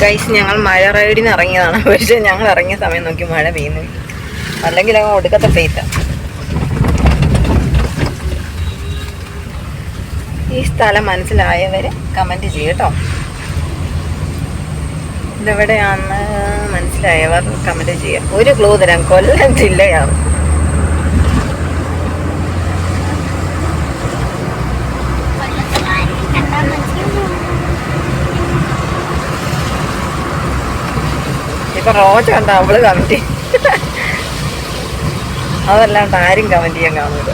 Guys ഞങ്ങൾ മഴ റൈഡിന് ഇറങ്ങിയതാണ്. പക്ഷെ ഞങ്ങൾ ഇറങ്ങിയ സമയം നോക്കി മഴ പെയ്യുന്നു. അല്ലെങ്കിൽ അങ്ങ് ഒടുക്കത്തെ പെയ്ത്ത ഈ സ്ഥലം മനസ്സിലായവര് കമന്റ് ചെയ്യട്ടോ ഇതെവിടെയാണെന്ന് മനസ്സിലായവർ കമന്റ് ചെയ്യാം. ഒരു ക്ലൂ തരാം. കൊല്ലം ജില്ലയാണ്. ഇപ്പൊ റോജ കണ്ട അവൾ കമന്റ് അതല്ലാണ്ട് ആരും കമന്റ് ചെയ്യാൻ കാണൂല.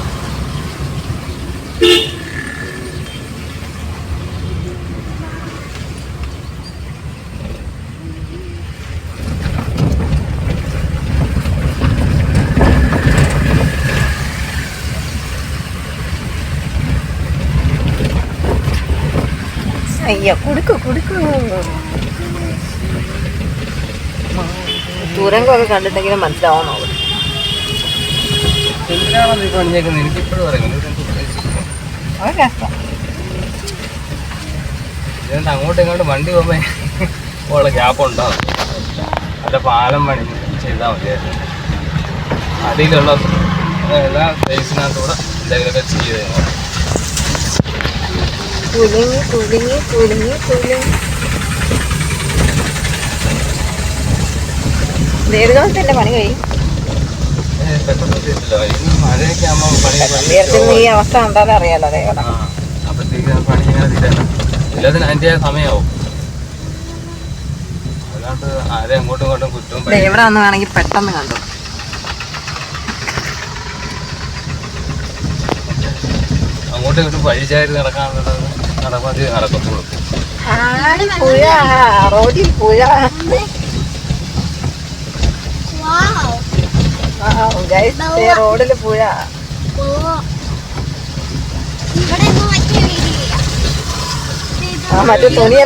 അയ്യ കൊടുക്കു കൊടുക്കു തുരങ്കമൊക്കെ കണ്ടിട്ടെങ്കിലും മനസ്സിലാവാൻ നോക്കും എന്തിനാണോ നീ പണിഞ്ഞേക്കുന്നത് എനിക്ക് ഇപ്പോഴും പറയുന്നത് അത് കണ്ടിട്ടെങ്കിലും ഇതുകൊണ്ട് അങ്ങോട്ടും ഇങ്ങോട്ടും വണ്ടി പോകുമ്പോൾ ഗ്യാപ്പ് ഉണ്ടാവും. അല്ല പാലം പണി ചെയ്താൽ മതിയായിരുന്നു. അടിയിലുള്ള എല്ലാ സ്പേസിനകത്തൂടെ എന്തെങ്കിലുമൊക്കെ ചെയ്ത് കുലുങ്ങി കുലുങ്ങി കുലുങ്ങി കുലുങ്ങി കുലുങ്ങി ദീർഘത്തിന്റെ പണി കഴിയും ഏ, പെട്ടെന്ന് ചെയ്തില്ല ഈ മഴയൊക്കെ ആകുമ്പോൾ പണി നേരത്തെ ഈ അവസ്ഥ കണ്ടാലും അറിയാലോ അതേ ആ അപ്പോഴത്തേക്ക് പണി ഇങ്ങനെ തീരാണ് എല്ലാത്തിനും അതിന്റെ സമയമാവും. അല്ലാണ്ട് ആരെയും അങ്ങോട്ടും ഇങ്ങോട്ടും അറിയാലോ ദേ ഇവിടെ വന്ന് വേണമെങ്കിൽ പെട്ടെന്ന് കണ്ടു. അങ്ങോട്ടും ഇങ്ങോട്ടും പഴിച്ചാരി നടക്കാനുള്ളത് നടക്കാൻ നടക്കത്തുള്ളൂ. പുഴ റോഡിൽ പുഴ. റോഡിൽ പുഴ ആ മറ്റേ തുണി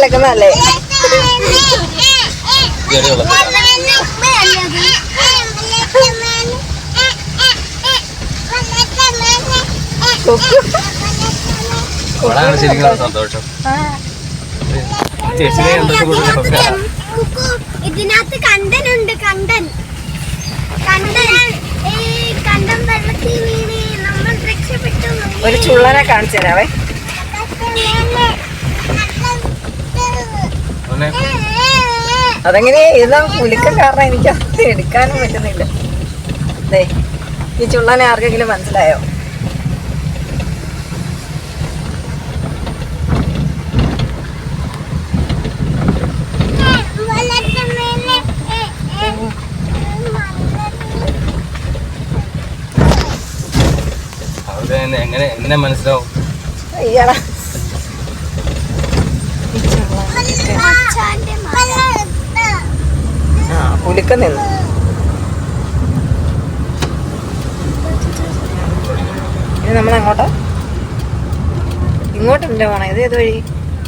ശരിക്കും സന്തോഷം. ചേച്ചിനെ എന്തൊക്കെ ഇതിനകത്ത് കണ്ടനുണ്ട് കണ്ടൻ. ഒരു ചുള്ളനെ കാണിച്ചു തരാവേ. അതെങ്ങനെ? ഇതാ പുലിക്ക കാരണം എനിക്ക് അത് എടുക്കാനും പറ്റുന്നില്ല. ഈ ചുള്ളനെ ആർക്കെങ്കിലും മനസ്സിലായോ? എങ്ങനെ എന്നെ മനസ്സിലാവും? പുലിക്ക നിന്ന്. ഇനി നമ്മൾ അങ്ങോട്ടാ ഇങ്ങോട്ടല്ലേ പോണേ? ഇത് ഏത് വഴി?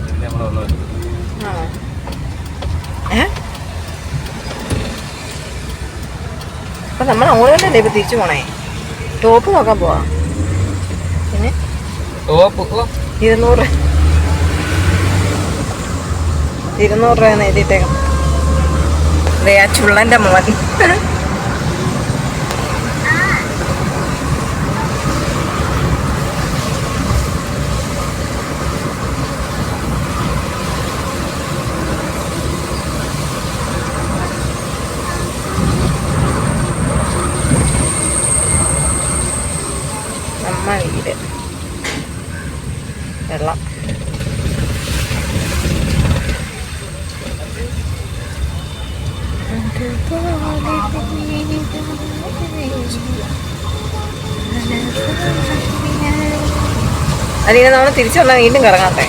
പിന്നെ നമ്മൾ വന്നു ആ ഏ? അപ്പൊ നമ്മൾ അങ്ങോട്ട് തന്നെയല്ലേ ഇപ്പൊ തിരിച്ചു പോണേ? ടോപ്പ് നോക്കാൻ പോവാ. ഇരുന്നൂറ്. ഇരുന്നൂറ് രൂപ എഴുതിയിട്ടേക്കാം ആ ചുള്ളന്റെ മോൻ. അല്ലെങ്കിൽ നമ്മൾ തിരിച്ചു വന്നാൽ വീണ്ടും കറങ്ങാട്ടെ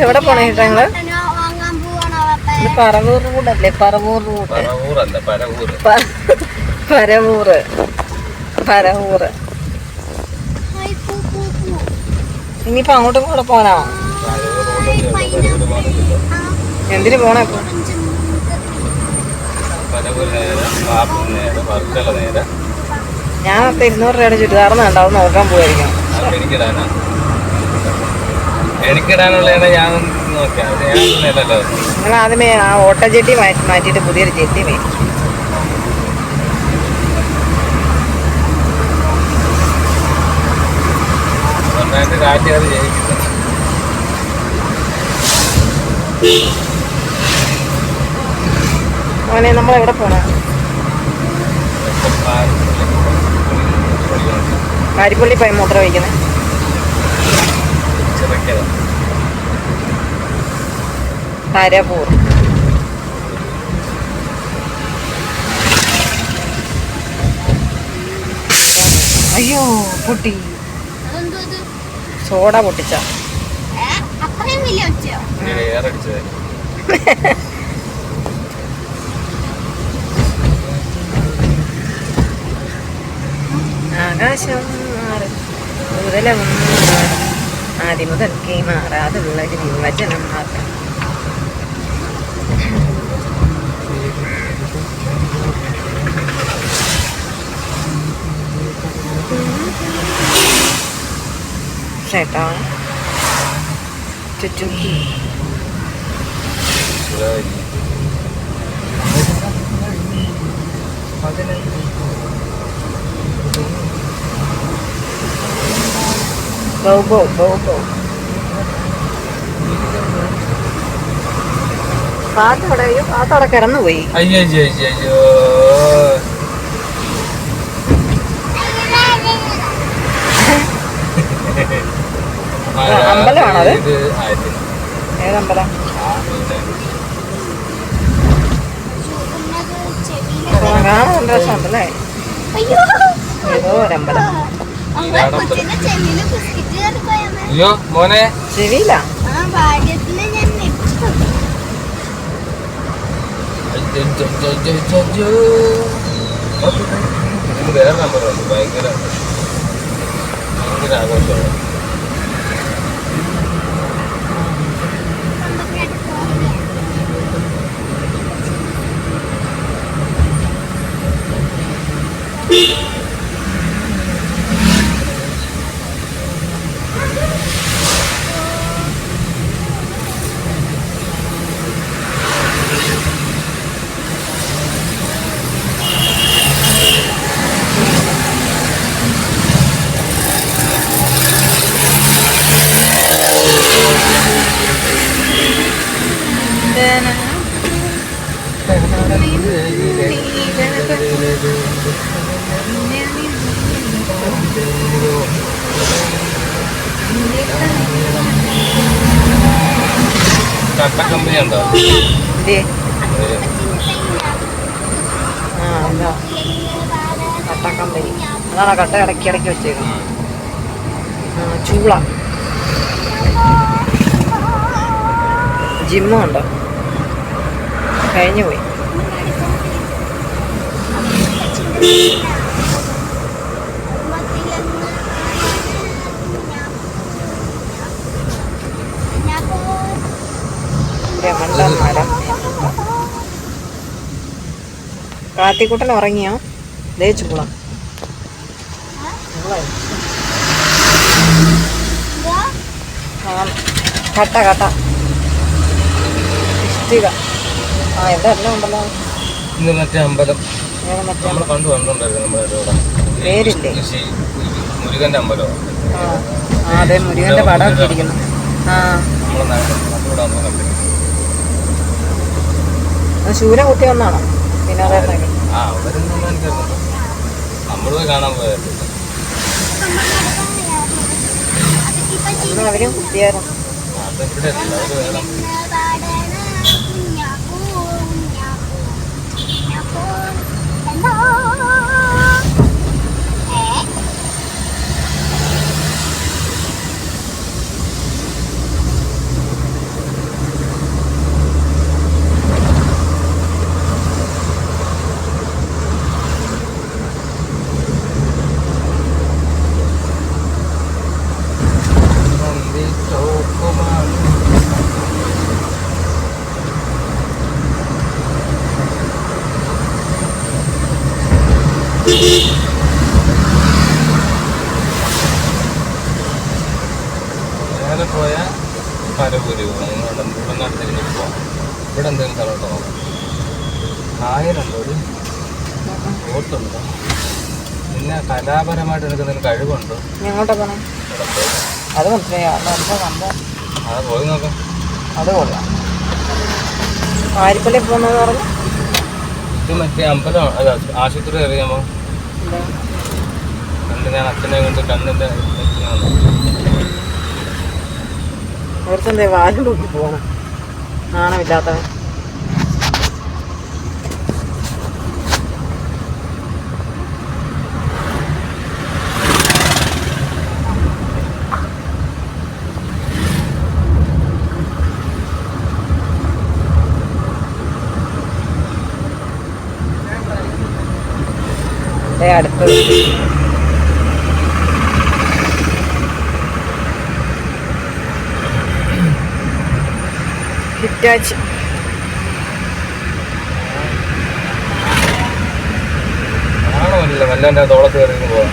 എവിടെ പോണേ ചേട്ടാ നിങ്ങൾ? പറവൂർ റൂട്ടല്ലേ പറവൂർ റൂട്ട്. പരവൂർ പരവൂർ. പ- പരവൂറ് പരവൂറ് ഇനിയിപ്പോ അങ്ങോട്ടും കൂടെ പോനാ റോഡല്ലേ എന്തിനു പോണേ ഇപ്പൊ? പരവൂർ നേരെ മാപ്പ് നേരെ വർക്കല നേരെ. ഞാൻ അപ്പൊ ഇരുന്നൂറ് രൂപയുടെ കണ്ടോ? കണ്ടാവും നോക്കാൻ പോയിരിക്കും നിങ്ങൾ ആദ്യമേ ആ ഓട്ട ചെട്ടി മാറ്റി മാറ്റിയിട്ട് പുതിയൊരു ചെട്ടി മേടിക്കും. മോനെ നമ്മൾ എവിടെ പോണ? കാരിപ്പള്ളി പൈ മൂത്രം വയ്ക്കുന്നത് തരപൂർ അയ്യോ പൊട്ടി? സോഡ പൊട്ടിച്ച? അത്രയും വലിയ ഒച്ചയോ? ആകാശം മാറി. മാറി ആദ്യം മുതൽക്കേ മാറാതുള്ള ഒരു വിവചനം മാത്രം. ചുറ്റും ചുറ്റുക്കി ബൗബോ ബൗബോ പാത്തോടെ അയ്യോ കിടന്നുപോയി അയ്യോ അയ്യോ അയ്യോ അയ്യോ അമ്പലമാണത്? ഇത് ആയിരത്തി ഏതമ്പലം ആ, പിന്നെ ചെവിയിലെ കാണാൻ ഏതോ ഒരമ്പലം ചെവിയിൽ അയ്യോ മോനെ. നമ്പറുണ്ട് ഭയങ്കര ഭയങ്കര ആഘോഷമാണ്. കട്ട കമ്പനി ഉണ്ടോ ആ എന്താ കട്ട കമ്പനി അതാണ് കട്ട ഇടയ്ക്ക് ഇടയ്ക്ക് വെച്ചേക്കുന്നത്. ചൂള. ജിമ്മുണ്ടോ? കഴിഞ്ഞു പോയി മണ്ടൻ മരം കാത്തിക്കുട്ടൻ ഉറങ്ങിയോ? ദേ ചൂള കട്ട കട്ട. ഇഷ്ടിക. ആ ഇവിടെ എല്ലാം ഉണ്ടല്ലോ. ഇന്ന് മറ്റേ അമ്പലം. നമ്മൾ പണ്ട് കണ്ടുണ്ടായിരുന്നു നമ്മുടെ ഇവിടെ. പേരില്ലേ? കൃഷി മുരുകന്റെ അമ്പലം. ആ അതെ മുരുകന്റെ പടം ഒക്കെ ഇരിക്കുന്നു ആ. ശൂല കുത്തി വന്നാണോ വിനോദേട്ടനൊക്കെ ആ അവരൊന്നും എനിക്കറിയില്ല. നമ്മൾ പോയി കാണാൻ പോയതല്ലേ അന്ന് അവരും കുട്ടിയായിരുന്നു അതിവിടെ അല്ല അവർ 啊 ഒരു ബോട്ടുണ്ടോ പിന്നെ കലാപരമായിട്ട് എനിക്ക് എന്തെങ്കിലും കഴിവുണ്ടോ? എങ്ങോട്ടാ പോണേ? അത് മനസ്സിലായി. പോയി നോക്കാം. അത് കൊള്ളാം. വാരിപ്പള്ളി പോകുന്നത് പറഞ്ഞു? ഇത് മറ്റേ അമ്പലം അല്ല ആശുപത്രി അറിയാമോ? കണ്ട് ഞാൻ അച്ഛനെ കൊണ്ട് കണ്ണിന്റെ അവർക്കെന്തേ വാലും പോകണം നാണമില്ലാത്തവൻ. ദേ അടുത്തത്. ഹിറ്റാച്ച്. വല്ലാണ്ട് വല്ല തോളത്ത് കയറി പോവാം.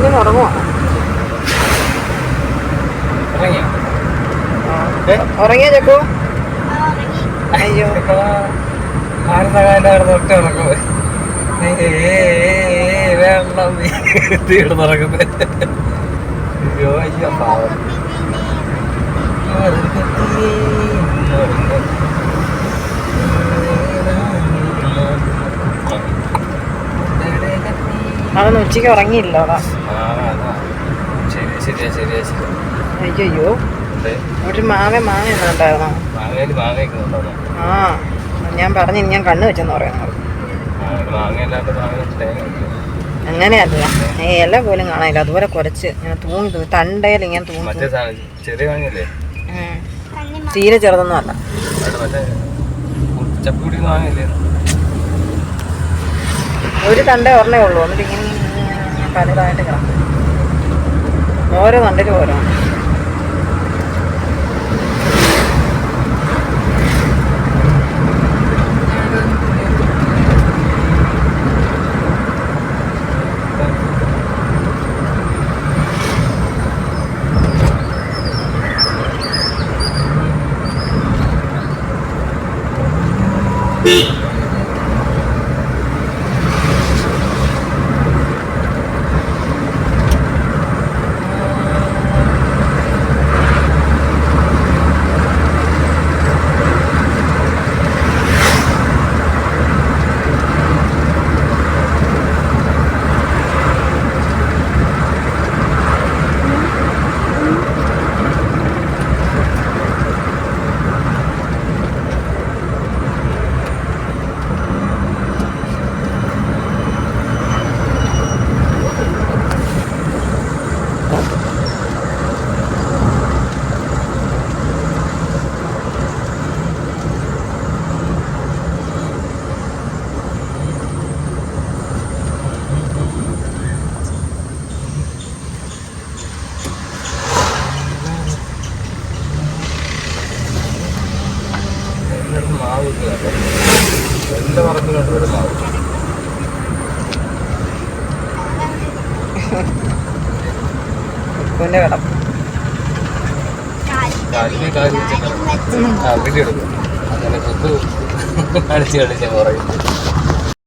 കുഞ്ഞിന് ഉറങ്ങുവാണ് ഉറങ്ങിയ? ചെക്കു? അയ്യോ. ഒറ്റ ഇറക്കും വെള്ളം തീർന്ന് നടക്കുന്നത് അയ്യോ അയ്യോ പാവം. അതൊന്നും ഉച്ചയ്ക്ക് ഉറങ്ങിയില്ല അതാ. അയ്യോ ഒരു മാവ മാങ്ങ ആ ഞാൻ പറഞ്ഞു ഞാൻ കണ്ണു വെച്ചെന്ന് പറയുന്നത്. അങ്ങനെയല്ല ഈ ഇല പോലും കാണാനില്ല. അതുപോലെ കുറച്ച് ഞാൻ തൂങ്ങി തൂങ്ങി തണ്ടയിൽ ഇങ്ങനെ തൂങ്ങി. തീരെ ചെറുതൊന്നും അല്ല. ഒരു തണ്ടേ ഒരെണ്ണേ ഉള്ളൂ. എന്നിട്ട് ഇങ്ങനെ പലതായിട്ട് കിടക്കും. ഓരോ തണ്ടിലും ഓരോ. എല്ലായിടത്തും മാവ് കിട്ടുക എന്റെ പറമ്പിലുണ്ട് ഒരു മാവ് വെച്ചിട്ട്. ആ വീഡിയോ എടുക്കും. അങ്ങനെ കൊത്തു. കളിച്ച് കളിച്ച് പറയും